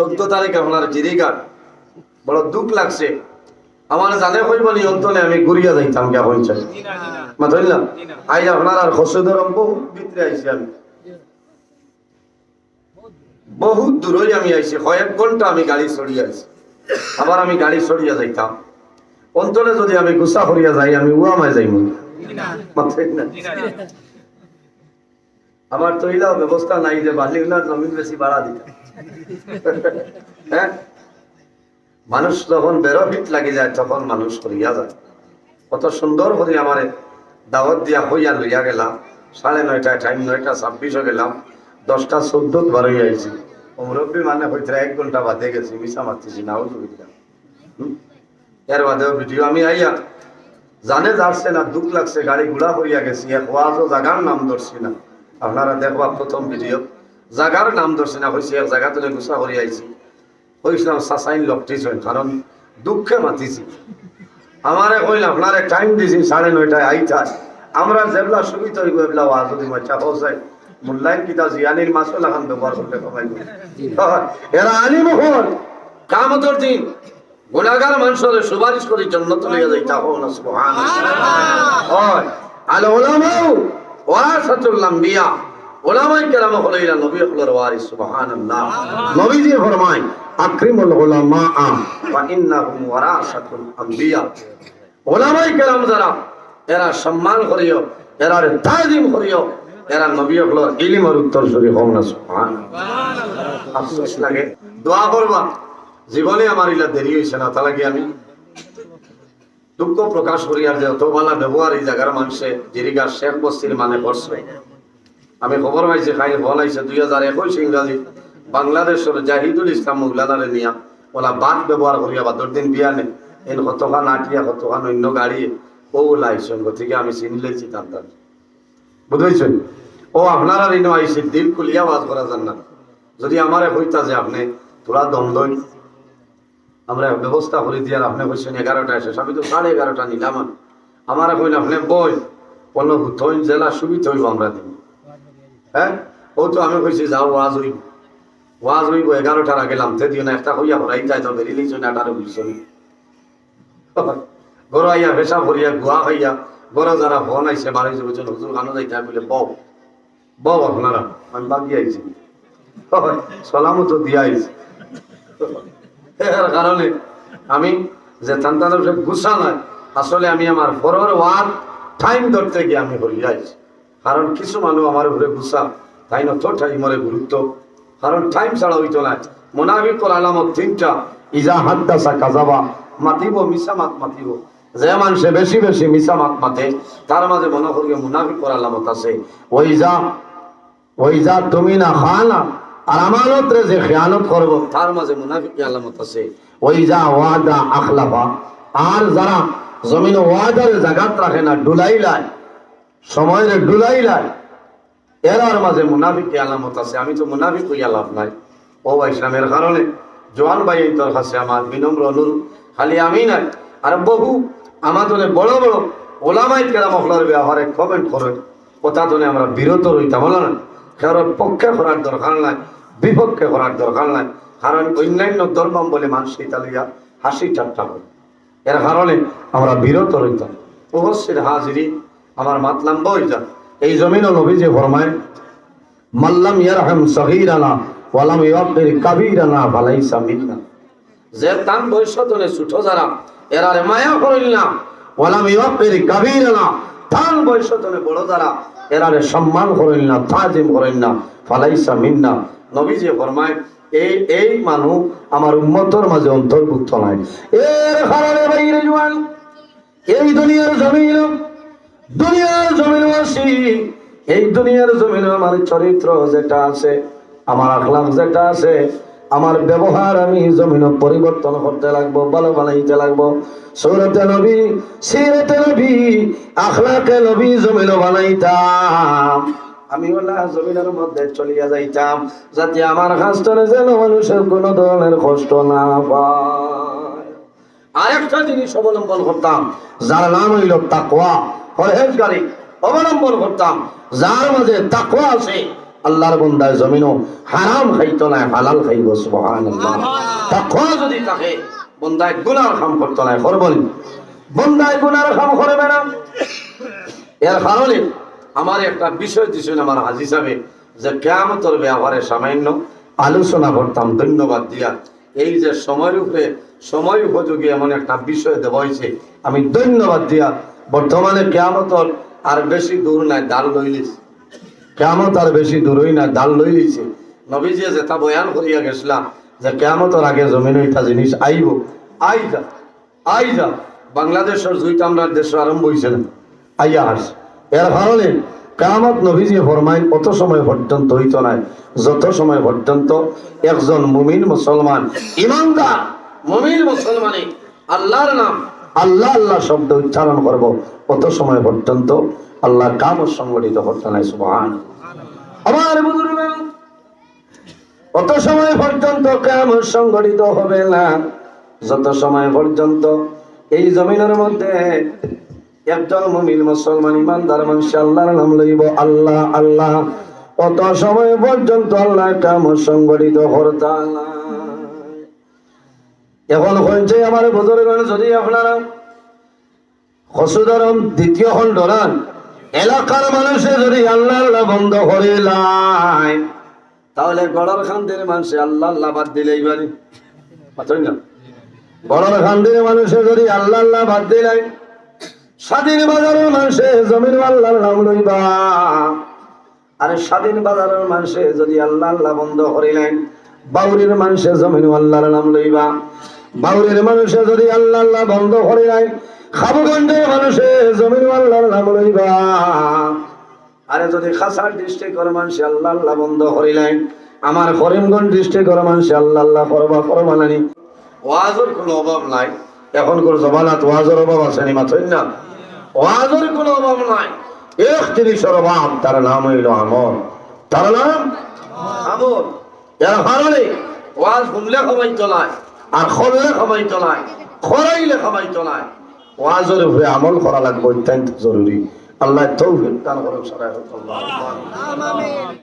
চোদ্দ তারিখ আপনার জিরিঘাট বড় দুঃখ লাগছে। আমার জানে কইব নি অন্তলে আমি ঘুরিয়া যাইতাম কে হইছে মা ধরলাম। আই আপনার আর হসুদর বহু ভিতরে আইছি আমি। বহুত দূরই আমি আইছি, কয়েক ঘণ্টা আমি গাড়ি সরিয়ে আইছি। আবার আমি গাড়ি সরিয়া যাইতাম। অন্তলে যদি আমি গুসা করিয়া যাই, আমি উয়ামায় যাইব। আমার তো ব্যবস্থা নাই যে বালিগুলার জমিন বেশি বাড়া দিতে। হ্যাঁ? মানুষ যখন বেরোভিট লাগি যায়, তখন মানুষ করিয়া যায়। কত সুন্দর করে আমারে দাওয়াত দিয়া হইয়া লইয়া গেলাম। সাড়ে নয়টায় টাইম নয়টা ছাব্বিশও গেলাম। দশটা চোদ্দ বারোই আইছি। মুরব্বী মানে হইতে এক ঘণ্টা বাদে গেছি মিশা মারতেছি নাও সুবিধা। এর বাদেও ভিডিও আমি আইয়া, জানে যাচ্ছে না, দুঃখ লাগছে, গাড়ি ঘোড়া হইয়া গেছি এক ওয়াজও জাগার নাম ধরছি না। আপনারা দেখবা প্রথম ভিডিও। জাগার নাম ধরছি না হয়েছে এক জায়গা তুলে গুছা করি আইছি হয়েছিলাম সাসাইন লকটিস কারণ দুঃখে মাতিছি। আমারে কইল আপনারে টাইম দিছি সাড়ে নয়টায় আইতা আমরা যেগুলা সুবিধা হইব এগুলা ওয়াজ হোসাই কিতা জিয়ানির মাসও লাগান ব্যবহার করলে কমাই এরা আলিম হন কামতর দিন গুণাগার মানুষের সুপারিশ করে জন্নত লইয়া যাইতা হন সুবহানাল্লাহ। হয় আল ওয়ারাসাতুল আম্বিয়া। উলামায়ে কেরাম হলো ইলা নবী হলোর ওয়ারিস সুবহানাল্লাহ। নবীজি ফরমায় আকরিমুল উলামা ওয়া ইন্নাহুম ওয়ারাসাতুল আম্বিয়া উলামায়ে কেরাম যারা এরা সম্মান করিও এরা তাজিম করিও এরা নবী হলোর ইলমের উত্তর সরি হন না সুবহানাল্লাহ। আফসোস লাগে। দোয়া করবা জীবনে আমার ইলা দেরি হয়েছে না তা লাগে আমি দুঃখ প্রকাশ করি আর যে অতবালা ব্যবহার এই জায়গার মানুষে জিরিগা শেখ বস্তির মানে করছে। আমি খবর পাইছি, খাই ফোন আইছে, দুই হাজার একুশ ইংরাজি বাংলাদেশের জাহিদুল ইসলাম মহিলাদারে নিয়া। ওলা বাদ ব্যবহার করিয়া বা দিন বিয়া নে। এন কতখান আটিয়া কতখান অন্য গাড়ি ও ওলাইছেন, গতিকে আমি চিনি লাইছি তার তার বুঝেছেন ও আপনারা ঋণ আইসি দিল খুলিয়া বাজ করা যান না যদি আমারে হইতা যে আপনি তোরা দ্বন্দ্বই আমরা ব্যবস্থা করে দিয়ে আপনি বলছেন এগারোটা এসে আমি তো সাড়ে এগারোটা নিলাম। আমার কইন, আপনি বই থইন জেলা সুবিধা হইব আমরা দিন হ্যাঁ? ও তো আমি কইছি যাও, ওয়াজ হইব। ওয়াজ হইব, এগারোটার আগে লামতে দিও, না একটা হইয়া হরাই তাই তো বেরিয়ে লিছ না আটারো বুঝছ গরু আইয়া পেশা ভরিয়া গুয়া খাইয়া গরু যারা ফোন আইসে বাড়াইছে বুঝছেন হুজুর খানো যাইতে? বলে বউ বউ আপনারা? আমি বাকি আইছি। সালামও তো দিয়া আইছি। এর কারণে আমি যে তান্তানের গুছা নয় আসলে আমি আমার পরের ওয়ার টাইম ধরতে গিয়ে আমি হয়ে যাইছি কারণ কিছু মানুষ আমার উপরে গুছা, তাই না তো টাইমরে গুরুত্ব কারণ টাইম ছাড়া হইতো না মোনাফিক আলামত তিনটা, ইজা হাদ্দাসা কাজাবা, মাতিব মিশা মাত মাতিব। যে মানুষে বেশি বেশি মিশা মাত মাতে তার মাঝে মনে করি মুনাফিক আলামত আছে। ওই যা ওই যা তুমি না খানা আর আমানত রে যে খেয়ানত করব তার মাঝে মুনাফিক আলামত আছে। ওই যা ওয়াদা আখলাফা আর যারা জমিন ওয়াদারে জাগাত রাখে না ডুলাইলায় সময়ের ডুলাইলায় এরার মাঝে মুনাফিক আলামত আছে? আমি তো মুনাফিক হইয়া লাভ নাই। ও ইসলামের কারণে জোয়ান ভাই তোর কাছে আমার বিনম্র অনুরোধ। খালি আমি নাই, আর বহু আমাদের বড় বড় ওলামাই কেরা মহলার ব্যবহারে কমেন্ট করে কথা তো আমরা বিরত রইতাম না? কারোর পক্ষে করার দরকার নাই, বিপক্ষে করার দরকার নাই। কারণ অন্যান্য ধর্ম বলে মানুষ ইতালিয়া হাসি ঠাট্টা করে। এর কারণে আমরা বিরত রইতাম। উপস্থিত হাজিরি আমার মাতলাম বই যা এই জমিন নবী যে ফরমায় মাল্লাম ইয়ারহাম সগীরানা ওয়ালাম ইউকির কাবীরানা ফালাইসা মিন্না। যে তান বৈশ্যতনে ছুটো যারা, এরারে মায়া করিল না। ওয়ালাম ইউকির কাবীরানা তান বৈশ্যতনে বড় যারা, এরারে সম্মান করিল না, তাজিম করিল না, ফালাইসা মিন্না। নবী যে ফরমায় এই এই মানুষ আমার উম্মতর মাঝে অন্তর্ভুক্ত নাই। এর কারণে বাইরে জোয়ান এই দুনিয়ার জমিন দুনিয়ার জমিন আসি এই দুনিয়ার জমিন আমার চরিত্র যেটা আছে, আমার আখলাক যেটা আছে, আমার ব্যবহার আমি জমিন পরিবর্তন করতে লাগবো, ভালো বানাইতে লাগবো। সৌরতে নবী, সিরতে নবী, আখলাকে নবী জমিন বানাইতাম। আমি ওলা জমিনের মধ্যে চলিয়া যাইতাম, যাতে আমার হাস্তরে যেন মানুষের কোন ধরনের কষ্ট না পায়। আরেকটা জিনিস অবলম্বন করতাম, যার নাম হইল তাকওয়া। পরহেজগারি অবলম্বন করতাম। যার মাঝে তাকওয়া আছে, আল্লাহর বন্দায় জমিনও হারাম খাইতো না, হালাল খাইব, সুবহানাল্লাহ। তাকওয়া যদি থাকে, বন্দায় গুনার কাম করতো না করবনি বন্দায় গুনার কাম করবে না। এর কারণে আমার একটা বিষয় দিছেন আমার হাজি সাহেব, যে কেমতর ব্যাপারে সামান্য আলোচনা করতাম, ধন্যবাদ দিয়া। এই যে সময়ের উপরে সময় উপযোগী এমন একটা বিষয় দেওয়া হয়েছে, আমি ধন্যবাদ দিয়া বর্তমানে কেমতর আর বেশি দূর নাই, ডাল লইলিস কেমত আর বেশি দূরই না ডাল লই লইছে। নবীজি যেটা বয়ান করিয়া গেছিলাম যে কেমতর আগে জমিন ওইটা জিনিস আইব। আই যা আই যা বাংলাদেশের জুইটা আমরা দেশ আরম্ভ হয়েছে না। আইয়া আস এর কারণে কামত নবীজি ফরমাইন, অত সময় পর্যন্ত হইত নাই, যত সময় পর্যন্ত একজন মুমিন মুসলমান, ইমানদার, মুমিন মুসলমানে, আল্লাহর নাম আল্লাহ আল্লাহ শব্দ উচ্চারণ করব। অত সময় পর্যন্ত? আল্লাহ কাম সংগঠিত করতে নাই বুজুর্গ অত সময় পর্যন্ত কাম সংগঠিত হবে না? যত সময় পর্যন্ত এই জমিনের মধ্যে একজন মুমিন মুসলমান ইমানদার মানুষ আল্লাহর নাম লইব, আল্লাহ আল্লাহ অত সময় পর্যন্ত আল্লাহ কাম সংগঠিত করতে। এখন হয়েছে আমার বুজুর্গণ, যদি আপনারা হসুদরম দ্বিতীয় হল ডরান এলাকার মানুষে যদি আল্লাহ আল্লাহ বন্ধ করে লাই, তাহলে গড়ার খান্দের মানুষে আল্লাহ আল্লাহ বাদ দিলে এইবারে। না। গড়ার খান্দের মানুষে যদি আল্লাহ আল্লাহ বাদ দিলে, স্বাধীন বাজারের মানুষে জমিন আল্লাহর নাম লইবা। আর স্বাধীন বাজারের মানুষে যদি আল্লাহ আল্লাহ বন্ধ করিলেন, বাউরির মানুষে জমিন আল্লাহর নাম লইবা। বাউরির মানুষে যদি আল্লাহ আল্লাহ বন্ধ করিলেন খাবুগঞ্জের মানুষে জমিন আল্লাহর নাম লইবা। আরে যদি খাসার ডিস্ট্রিক্টের মানুষে আল্লাহ আল্লাহ বন্ধ করিলেন আমার করিমগঞ্জ ডিস্ট্রিক্টের মানুষে আল্লাহ আল্লাহ করবা নানি ওয়াজের কোনো অভাব নাই। এখন কোন জমানাত ওয়াজের অভাব আছে নি মাথই না? ওয়াজের কোনো অভাব নাই। এক জিনিসের অভাব, তার নাম হইল আমল। তার নাম? আমল। এর কারণে ওয়াজ শুনলে খাবাই চলায় আর খরলে খাবাই নাই, খরাইলে খাবাই নাই। ওয়াজের উপরে আমল করা লাগবে অত্যন্ত জরুরি। আল্লাহ তৌফিক দান করুন সারা